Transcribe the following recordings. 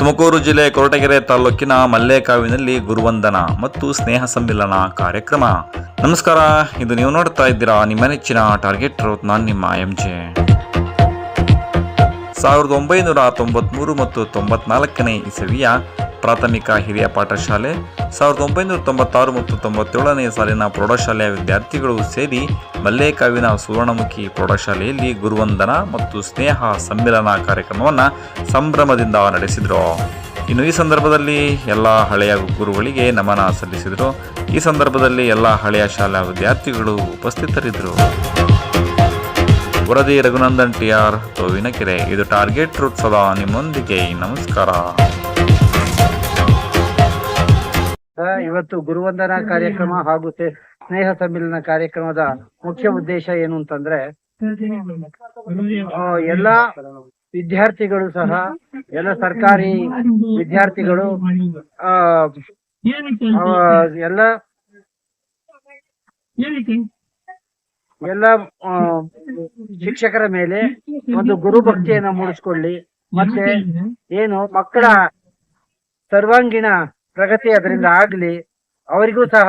ತುಮಕೂರು ಜಿಲ್ಲೆ ಕೊರಟಗೆರೆ ತಾಲೂಕಿನ ಮಲ್ಲೇಕಾವಿನಲ್ಲಿ ಗುರುವಂದನ ಮತ್ತು ಸ್ನೇಹ ಸಮ್ಮಿಲನ ಕಾರ್ಯಕ್ರಮ. ನಮಸ್ಕಾರ, ಇದು ನೀವು ನೋಡ್ತಾ ಇದ್ದೀರಾ ನಿಮ್ಮ ನೆಚ್ಚಿನ ಟಾರ್ಗೆಟ್ ರೋತ್ ನಾನು ನಿಮ್ಮ ಎಂ ಜೆ ಸಾವಿರದ ಒಂಬೈನೂರ ತೊಂಬತ್ಮೂರು ಮತ್ತು ತೊಂಬತ್ನಾಲ್ಕನೇ ಇಸವಿಯ ಪ್ರಾಥಮಿಕ ಹಿರಿಯ ಪಾಠಶಾಲೆ. ಸಾವಿರದ ಒಂಬೈನೂರ ತೊಂಬತ್ತಾರು ಮತ್ತು ತೊಂಬತ್ತೇಳನೇ ಸಾಲಿನ ಪ್ರೌಢಶಾಲೆಯ ವಿದ್ಯಾರ್ಥಿಗಳು ಸೇರಿ ಮಲ್ಲೇಕಾವಿನ ಸುವರ್ಣಮುಖಿ ಪ್ರೌಢಶಾಲೆಯಲ್ಲಿ ಗುರುವಂದನ ಮತ್ತು ಸ್ನೇಹ ಸಮ್ಮಿಲನ ಕಾರ್ಯಕ್ರಮವನ್ನು ಸಂಭ್ರಮದಿಂದ ನಡೆಸಿದರು. ಇನ್ನು ಈ ಸಂದರ್ಭದಲ್ಲಿ ಎಲ್ಲ ಹಳೆಯ ಗುರುಗಳಿಗೆ ನಮನ ಸಲ್ಲಿಸಿದರು. ಈ ಸಂದರ್ಭದಲ್ಲಿ ಎಲ್ಲ ಹಳೆಯ ಶಾಲಾ ವಿದ್ಯಾರ್ಥಿಗಳು ಉಪಸ್ಥಿತರಿದ್ದರು ವರದಿ ರಘುನಂದನ್ ಟಿ ಆರ್ ಇದು ಟಾರ್ಗೆಟ್ ರೂಟ್ ಸದಾ ನಿಮ್ಮೊಂದಿಗೆ ನಮಸ್ಕಾರ. ಇವತ್ತು ಗುರುವಂದನಾ ಕಾರ್ಯಕ್ರಮ ಹಾಗೂ ಸ್ನೇಹ ಸಮ್ಮಿಲನ ಕಾರ್ಯಕ್ರಮದ ಮುಖ್ಯ ಉದ್ದೇಶ ಏನು ಅಂತಂದ್ರೆ ಎಲ್ಲಾ ವಿದ್ಯಾರ್ಥಿಗಳು ಸಹ ಎಲ್ಲ ಸರ್ಕಾರಿ ವಿದ್ಯಾರ್ಥಿಗಳು ಎಲ್ಲ ಎಲ್ಲ ಶಿಕ್ಷಕರ ಮೇಲೆ ಒಂದು ಗುರು ಭಕ್ತಿಯನ್ನ ಮೂಡಿಸ್ಕೊಳ್ಳಿ. ಮತ್ತೆ ಏನು ಮಕ್ಕಳ ಸರ್ವಾಂಗೀಣ ಪ್ರಗತಿ ಅದರಿಂದ ಆಗ್ಲಿ ಅವರಿಗೂ ಸಹ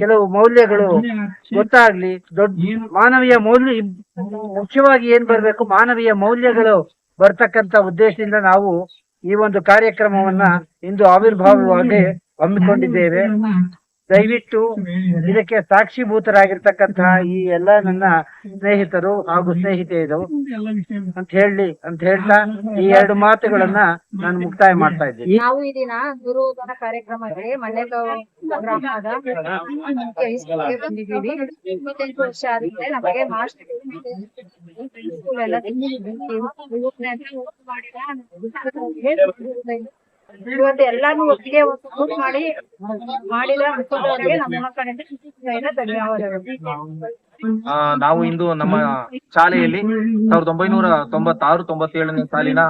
ಕೆಲವು ಮೌಲ್ಯಗಳು ಗೊತ್ತಾಗ್ಲಿ. ದೊಡ್ಡ ಮಾನವೀಯ ಮೌಲ್ಯ ಮುಖ್ಯವಾಗಿ ಏನ್ ಬರ್ಬೇಕು? ಮಾನವೀಯ ಮೌಲ್ಯಗಳು ಬರ್ತಕ್ಕಂತ ಉದ್ದೇಶದಿಂದ ನಾವು ಈ ಒಂದು ಕಾರ್ಯಕ್ರಮವನ್ನ ಇಂದು ಆವಿರ್ಭಾವವಾಗಿ ಹಮ್ಮಿಕೊಂಡಿದ್ದೇವೆ. ದಯವಿಟ್ಟು ಇದಕ್ಕೆ ಸಾಕ್ಷಿಭೂತರಾಗಿರ್ತಕ್ಕಂತಹ ಈ ಎಲ್ಲ ನನ್ನ ಸ್ನೇಹಿತರು ಹಾಗೂ ಸ್ನೇಹಿತೆಯರು ಅಂತ ಹೇಳಿ ಅಂತ ಹೇಳ್ತಾ ಈ ಎರಡು ಮಾತುಗಳನ್ನ ನಾನು ಮುಕ್ತಾಯ ಮಾಡ್ತಾ ಇದ್ದೀನಿ. ನಾವು ಈ ದಿನ ಗುರುವಾರ ಕಾರ್ಯಕ್ರಮಕ್ಕೆ ಮಣ್ಣೆಗಾಂವ್ ಗ್ರಾಮದ ಹೈಸ್ಕೂಲ್ಗೆ ಬಂದಿದ್ದೀವಿ. ಇಪ್ಪತ್ತೆಂಟು ವರ್ಷ ಆದ್ಮೇಲೆ ನಮಗೆ ಮಾಸ್ಟರ್ ಸ್ಕೂಲ್ ಎಲ್ಲ ಇವತ್ತು ಎಲ್ಲಾನು ಒಟ್ಟಿಗೆ ಮಾಡಿ ಮಾಡಿದ ನಮ್ಮ ನಾವು ಇಂದು ನಮ್ಮ ಶಾಲೆಯಲ್ಲಿ ಸಾವಿರದ ಒಂಬೈನೂರ ತೊಂಬತ್ತಾರು, ತೊಂಬತ್ತೇಳನೇ ಸಾಲಿನ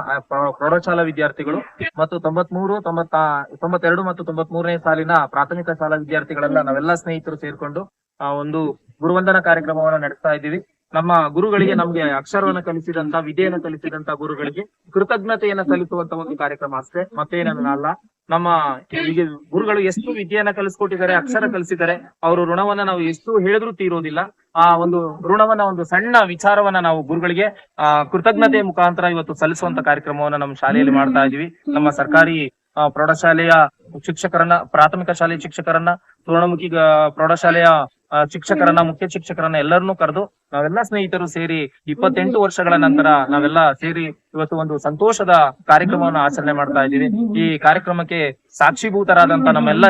ಪ್ರೌಢಶಾಲಾ ವಿದ್ಯಾರ್ಥಿಗಳು ಮತ್ತು ತೊಂಬತ್ಮೂರು, ತೊಂಬತ್ತ, ತೊಂಬತ್ತೆರಡು ಮತ್ತು ತೊಂಬತ್ಮೂರನೇ ಸಾಲಿನ ಪ್ರಾಥಮಿಕ ಶಾಲಾ ವಿದ್ಯಾರ್ಥಿಗಳೆಲ್ಲ ನಾವೆಲ್ಲ ಸ್ನೇಹಿತರು ಸೇರ್ಕೊಂಡು ಒಂದು ಗುರುವಂದನಾ ಕಾರ್ಯಕ್ರಮವನ್ನು ನಡೆಸ್ತಾ ಇದ್ದೀವಿ. ನಮ್ಮ ಗುರುಗಳಿಗೆ ನಮ್ಗೆ ಅಕ್ಷರವನ್ನು ಕಲಿಸಿದಂತ ವಿದ್ಯೆಯನ್ನು ಕಲಿಸಿದಂತ ಗುರುಗಳಿಗೆ ಕೃತಜ್ಞತೆಯನ್ನ ಸಲ್ಲಿಸುವಂತ ಒಂದು ಕಾರ್ಯಕ್ರಮ ಅಷ್ಟೇ. ಮತ್ತೇನಲ್ಲ ಅಲ್ಲ ನಮ್ಮ ಈಗ ಗುರುಗಳು ಎಷ್ಟು ವಿದ್ಯೆಯನ್ನ ಕಲಿಸ್ಕೊಟ್ಟಿದ್ದಾರೆ ಅಕ್ಷರ ಕಲಿಸಿದ್ದಾರೆ ಅವರು ಋಣವನ್ನ ನಾವು ಎಷ್ಟು ಹೇಳಿದ್ರು ತೀರೋದಿಲ್ಲ. ಆ ಒಂದು ಋಣವನ್ನ ಒಂದು ಸಣ್ಣ ವಿಚಾರವನ್ನ ನಾವು ಗುರುಗಳಿಗೆ ಆ ಕೃತಜ್ಞತೆ ಮುಖಾಂತರ ಇವತ್ತು ಸಲ್ಲಿಸುವಂತ ಕಾರ್ಯಕ್ರಮವನ್ನ ನಮ್ಮ ಶಾಲೆಯಲ್ಲಿ ಮಾಡ್ತಾ ಇದೀವಿ. ನಮ್ಮ ಸರ್ಕಾರಿ ಪ್ರೌಢಶಾಲೆಯ ಶಿಕ್ಷಕರನ್ನ ಪ್ರಾಥಮಿಕ ಶಾಲೆಯ ಶಿಕ್ಷಕರನ್ನ ಗ- ಪ್ರೌಢಶಾಲೆಯ ಶಿಕ್ಷಕರನ್ನ ಮುಖ್ಯ ಶಿಕ್ಷಕರನ್ನ ಎಲ್ಲರನ್ನೂ ಕರೆದು ನಾವೆಲ್ಲ ಸ್ನೇಹಿತರು ಸೇರಿ ಇಪ್ಪತ್ತೆಂಟು ವರ್ಷಗಳ ನಂತರ ನಾವೆಲ್ಲ ಸೇರಿ ಇವತ್ತು ಒಂದು ಸಂತೋಷದ ಕಾರ್ಯಕ್ರಮವನ್ನು ಆಚರಣೆ ಮಾಡ್ತಾ ಇದ್ದೀವಿ. ಈ ಕಾರ್ಯಕ್ರಮಕ್ಕೆ ಸಾಕ್ಷಿಭೂತರಾದಂತ ನಮ್ಮೆಲ್ಲ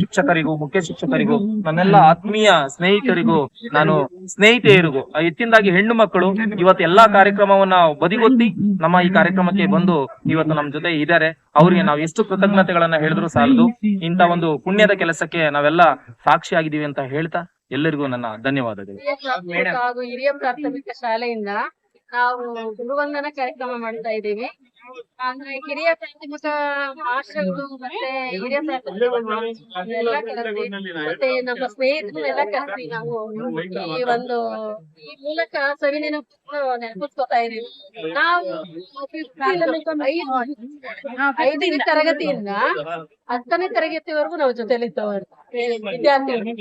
ಶಿಕ್ಷಕರಿಗೂ, ಮುಖ್ಯ ಶಿಕ್ಷಕರಿಗೂ ನನ್ನೆಲ್ಲ ಆತ್ಮೀಯ ಸ್ನೇಹಿತರಿಗೂ, ನಾನು ಸ್ನೇಹಿತೆಯರಿಗೂ ಹೆಚ್ಚಿನದಾಗಿ ಹೆಣ್ಣು ಮಕ್ಕಳು, ಇವತ್ತು ಎಲ್ಲಾ ಕಾರ್ಯಕ್ರಮವನ್ನ ಬದಿಗೊತ್ತಿ ನಮ್ಮ ಈ ಕಾರ್ಯಕ್ರಮಕ್ಕೆ ಬಂದು ಇವತ್ತು ನಮ್ ಜೊತೆ ಇದ್ದಾರೆ. ಅವರಿಗೆ ನಾವು ಎಷ್ಟು ಕೃತಜ್ಞತೆಗಳನ್ನ ಹೇಳಿದ್ರು ಸಾಲದು. ಇಂತ ಒಂದು ಪುಣ್ಯದ ಕೆಲಸಕ್ಕೆ ನಾವೆಲ್ಲ ಸಾಕ್ಷಿಯಾಗಿದ್ದೀವಿ ಅಂತ ಹೇಳ್ತಾ ಎಲ್ಲರಿಗೂ ನನ್ನ ಧನ್ಯವಾದಗಳು. ಹಾಗೂ ಹಿರಿಯ ಪ್ರಾಥಮಿಕ ಶಾಲೆಯಿಂದ ನಾವು ಗುರುವಂದನ ಕಾರ್ಯಕ್ರಮ ಮಾಡ್ತಾ ಇದ್ದೀವಿ. ಅಂದ್ರೆ ಹಿರಿಯ ಪ್ರಾಥಮಿಕ ಮಾಸ್ಟರ್ಗಳು ಮತ್ತೆ ಹಿರಿಯ ಎಲ್ಲ ಮತ್ತೆ ನಮ್ಮ ಸ್ನೇಹಿತರನ್ನೆಲ್ಲ ಕರೆಸಿ ನಾವು ಈ ಒಂದು ಈ ಮೂಲಕ ಸವಿ ನೆನಪು ನೆನಪಿಸ್ಕೊತಾ ಇದೀವಿ ನಾವು ಐದು ಐದನೇ ತರಗತಿಯಿಂದ ಹತ್ತನೇ ತರಗತಿವರೆಗೂ ನಾವು ಜೊತೆಲಿ ವಿದ್ಯಾರ್ಥಿಗಳು.